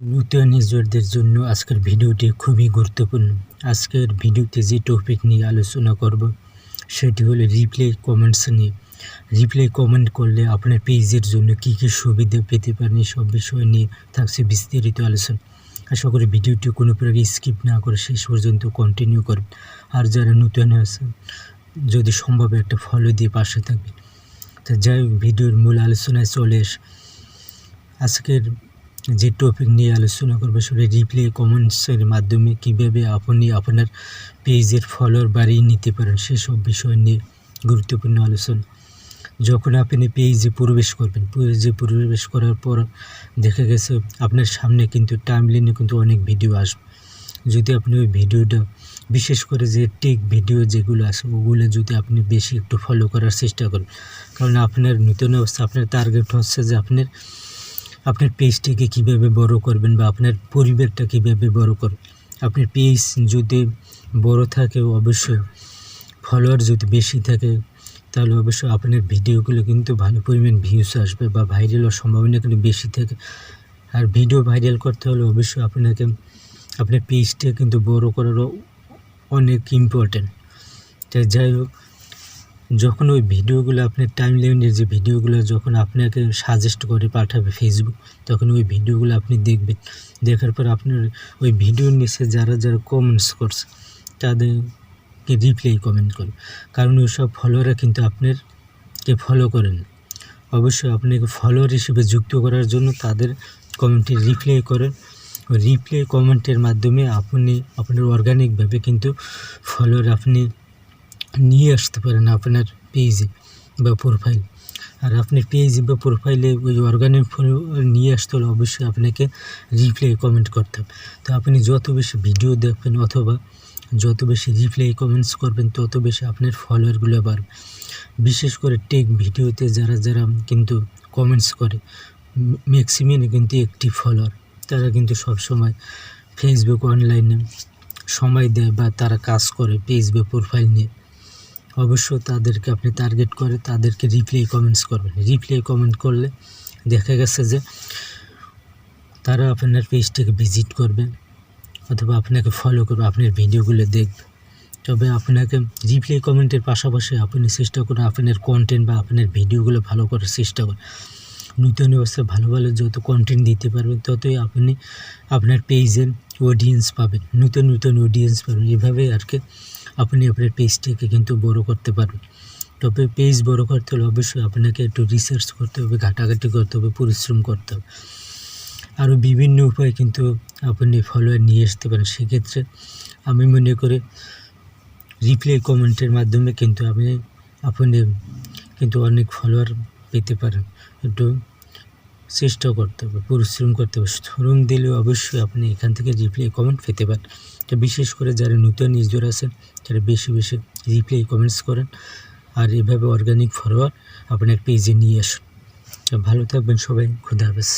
নূতন ইউজারদের জন্য আজকের ভিডিওটি খুবই গুরুত্বপূর্ণ। আজকের ভিডিওতে যে টপিক নিয়ে আলোচনা করব, সেটি হলো রিপ্লে কমেন্টস নিয়ে। রিপ্লে কমেন্ট করলে আপনার পেজের জন্য কী কী সুবিধা পেতে পারেন সব বিষয় নিয়ে থাকছে বিস্তারিত আলোচনা। আশা করি ভিডিওটি কোনো প্রকার স্কিপ না করে শেষ পর্যন্ত কন্টিনিউ করবেন আর যারা নতুন আছেন, যদি সম্ভব একটা ফলো দিয়ে পাশে থাকবে তো যাই ভিডিওর মূল আলোচনায় চলে আজকের যে টপিক নিয়ে আলোচনা করব সেটা রিপ্লে কমেন্টসের মাধ্যমে কীভাবে আপনি আপনার পেজের ফলোয়ার বাড়িয়ে নিতে পারেন সেসব বিষয় নিয়ে গুরুত্বপূর্ণ আলোচনা। যখন আপনি পেজে প্রবেশ করবেন পেজে প্রবেশ করার পর দেখা গেছে আপনার সামনে কিন্তু টাইমলাইনে কিন্তু অনেক ভিডিও আসবে। যদি আপনি ওই ভিডিওটা বিশেষ করে যে টেক ভিডিও যেগুলো আছে, ওগুলো যদি আপনি বেশি একটু ফলো করার চেষ্টা করেন, কারণ আপনার নতুন অবস্থা, আপনার টার্গেট হচ্ছে যে আপনার আপনার পেজটাকে কীভাবে বড় করবেন বা আপনার পরিবারটা কীভাবে বড় করবেন? আপনার পেজ যদি বড় থাকে, অবশ্যই ফলোয়ার যদি বেশি থাকে, তাহলে অবশ্যই আপনার ভিডিওগুলো কিন্তু ভালো পরিমাণ ভিউস আসবে বা ভাইরাল হওয়ার সম্ভাবনা কিন্তু বেশি থাকে। আর ভিডিও ভাইরাল করতে হলে অবশ্যই আপনাকে, আপনার পেজটা কিন্তু বড় করারও অনেক ইম্পর্ট্যান্ট তাই যাই হোক যখন ওই ভিডিওগুলো আপনার টাইম লাইনের যে ভিডিওগুলো যখন আপনাকে সাজেস্ট করে পাঠাবে ফেসবুক তখন ওই ভিডিওগুলো আপনি দেখবেন। দেখার পর আপনার ওই ভিডিওর নিচে যারা যারা কমেন্টস করছে, তাদেরকে রিপ্লাই কমেন্ট করবে কারণ ওই সব ফলোয়াররা কিন্তু আপনারকে ফলো করেন অবশ্যই আপনাকে ফলোয়ার হিসেবে যুক্ত করার জন্য তাদের কমেন্টে রিপ্লাই করেন। রিপ্লাই কমেন্টের মাধ্যমে আপনি, আপনার অর্গানিকভাবে কিন্তু ফলোয়ার আপনি নিয়ে আসতে পারেন আপনার পেজে বা প্রোফাইল আর আপনার পেজে বা প্রোফাইলে ওই অর্গানিক নিয়ে আসতে হলে অবশ্যই আপনাকে রিপ্লাই কমেন্ট করতে হবে। তো আপনি যত বেশি ভিডিও দেখবেন অথবা যত বেশি রিপ্লাই কমেন্টস করবেন, তত বেশি আপনার ফলোয়ারগুলো বাড়বে। বিশেষ করে টেক ভিডিওতে যারা যারা কিন্তু কমেন্টস করে ম্যাক্সিমামই কিন্তু একটি ফলোয়ার তারা কিন্তু সবসময় ফেসবুক অনলাইনে সময় দেয় বা তারা কাজ করে পেজ বা প্রোফাইল নিয়ে। অবশ্য তাদেরকে আপনি টার্গেট করে, তাদেরকে রিপ্লাই কমেন্টস করবেন। রিপ্লাই কমেন্ট করলে দেখা গেছে যে তারা আপনার পেজটাকে ভিজিট করবে অথবা আপনাকে ফলো করবে, আপনার ভিডিওগুলো দেখবে। তবে আপনাকে রিপ্লাই কমেন্টের পাশাপাশি আপনি চেষ্টা করুন আপনার কন্টেন্ট বা আপনার ভিডিওগুলো ভালো করার চেষ্টা করুন। নূতন অবস্থায় ভালো ভালো যত কন্টেন্ট দিতে পারবেন, ততই আপনি আপনার পেজের অডিয়েন্স পাবেন। নূতন নূতন অডিয়েন্স পাবেন। এভাবে আর কি আপনি আপনার পেজটাকে কিন্তু বড় করতে পারবেন। তবে পেজ বড় করতে হলে অবশ্যই আপনাকে একটু রিসার্চ করতে হবে, ঘাটাঘাটি করতে হবে, পরিশ্রম করতে হবে। আরও বিভিন্ন উপায়ে কিন্তু আপনি ফলোয়ার নিয়ে আসতে পারেন। সেক্ষেত্রে আমি মনে করি রিপ্লাই কমেন্টের মাধ্যমে কিন্তু আপনি আপনি কিন্তু অনেক ফলোয়ার পেতে পারেন। একটু চেষ্টা করতে হবে, পরিশ্রম করতে হবে। শ্রম দিলে অবশ্যই আপনি এখান থেকে রিপ্লাই কমেন্ট পেতে পারেন। তো বিশেষ করে যারা নতুন ইউজার আছেন, তারা বেশি বেশি রিপ্লাই কমেন্টস করেন। আর এভাবে অর্গানিক ফরওয়ার্ড আপনার পেজে নিয়ে আসুন। ভালো থাকবেন সবাই, খুদা হাফেজ।